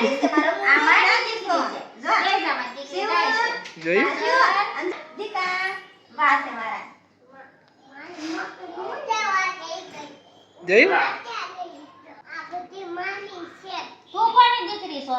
દીકરી છે, મારો આ મારી નાનો દીકરી જો. લઈ જા દીકરી જાય છે. જોયું દીકા, વાહ મારા. જોયું તું કોની દીકરી છો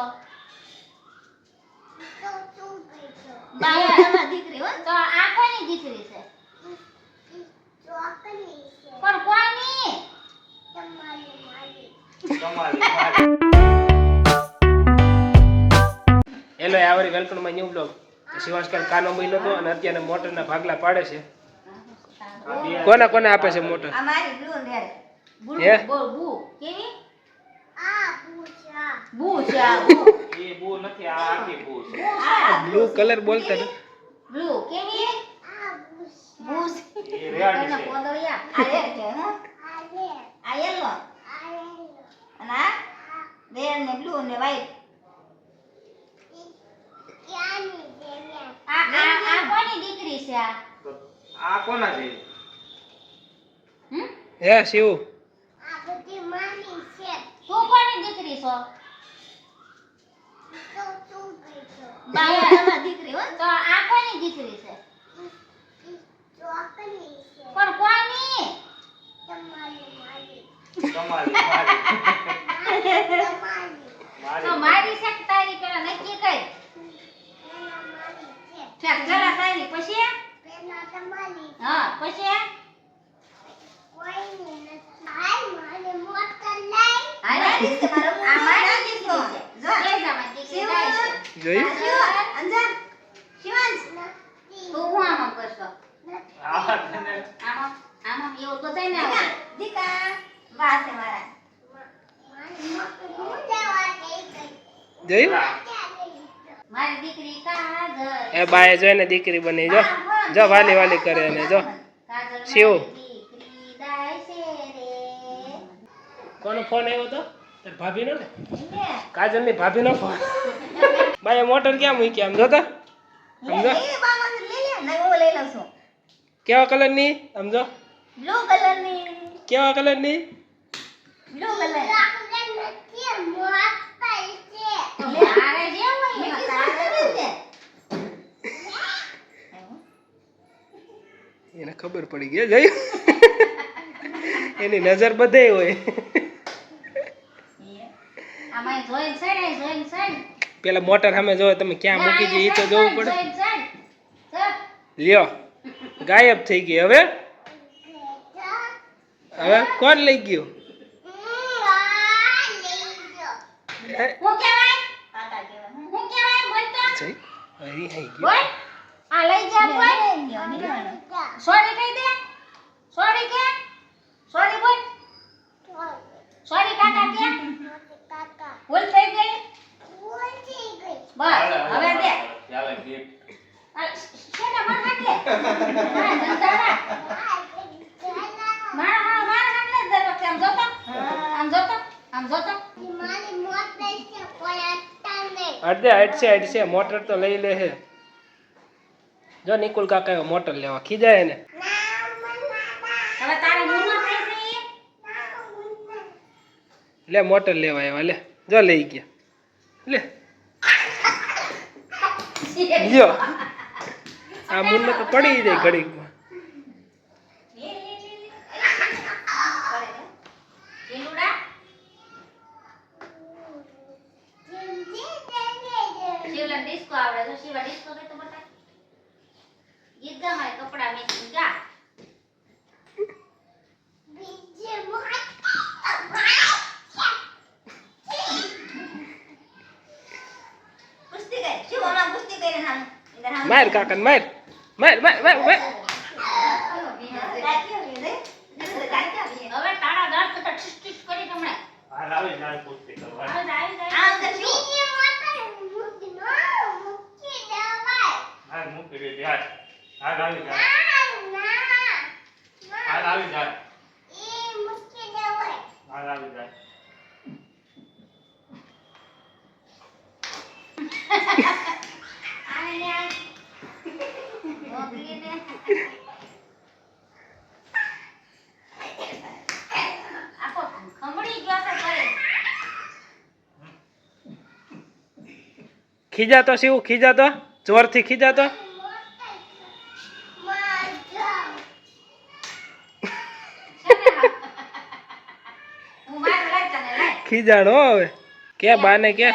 હેલો આવરી welcome my new blog. Shivansh કાલ કાનો મહિનો હતો અને અત્યારે મોટરના ભાગલા પાડે છે. કોને કોને આપે છે મોટર? આ મારી blue and red. બુ હે? આ બુ કેવી? બુ છે. આ બુ એ બહુ નથી આ આખી બુ છે. બ્લુ કલર બોલતા ને બ્લુ. કેવી? બુ છે. એ રેડ છે. પોદળિયા આ રેડ છે, હો. આ yellow. અને આ red ને બ્લુ ને white. આ આ આ. કોની દીકરી છે આ? આ કોના છે હમ શિવ. તું કોની દીકરી છો? દીકરી હો. તો આ કોની દીકરી છે પણ કોની તમારી મારી તો મારી મારી છે કે તારી પેલા નક્કી કર ચાલ જરા તારી પછી હા પછી આ દીકરી છે, મારો આ મારી નાનો દીકરી દીકરો. છે. જો. લઈ જા દીકરી જાય છે. જોયું શિવ, અંજા. શિવાંશ. તું હું આમાં કરશો આમાં આમાં એવું બધાય ને દીકા, વાહ છે મારા. જોયું મારી દીકરી કાજલ એ બાએ જોઈને દીકરી બની જો જો વાલી વાલી કરે અને જો શિવ. કોનો ફોન આવ્યો તો ભાભીનો ને એમને. કાજલની ભાભીનો ફોન બાય મોટર ક્યાં મૂકી આમ? જોતા લઉં છું. કેવા કલરની સમજો? Blue coloરની. કેવા કલરની. તો કીધું તારે એને ખબર પડી ગઈ જઈ એની નજર બધે હોય. આમાં જોઈન છે ને જોઈન છે પેલા મોટર સામે જોવે તમે ક્યાં મૂકી દઈએ એ તો જોવું પડે. લ્યો ગાયબ થઈ ગઈ હવે. હવે કોણ લઈ ગયું? ગયું. જા. સોરી કહી દે. સોરી કે. સોરી બોલ. સોરી કાકા કે. ભૂલ થઈ ગઈ? બસ હવે દે. ચાલે gift. શેના માર હાથ? લે મારા મારા હા મારા હાથ દર વખતે આમ જોતો? આમ જોતો? આમ જોતો? અડધે હટશે હટશે મોટર તો લઈ લે હે. જો નિકુલ કાકા મોટર લેવા ખીજાય ને હવે તારે મૂનો થાય છે ઈ? લે, મોટર લેવા આવ્યા લે, જો લઈ ગયા. લે. લ્યો. આ મુન્નો તો પડી જાય ઘડીકમાં શિવલા disco આવડે તો શિવા disco કઈ માર કાકાને માર માર માર માર માર આવી જાય આવી કાકી ખીજાતો શિવ ખીજાતો? જોરથી ખીજાતો? ખીજાણો હવે. કે બાને કે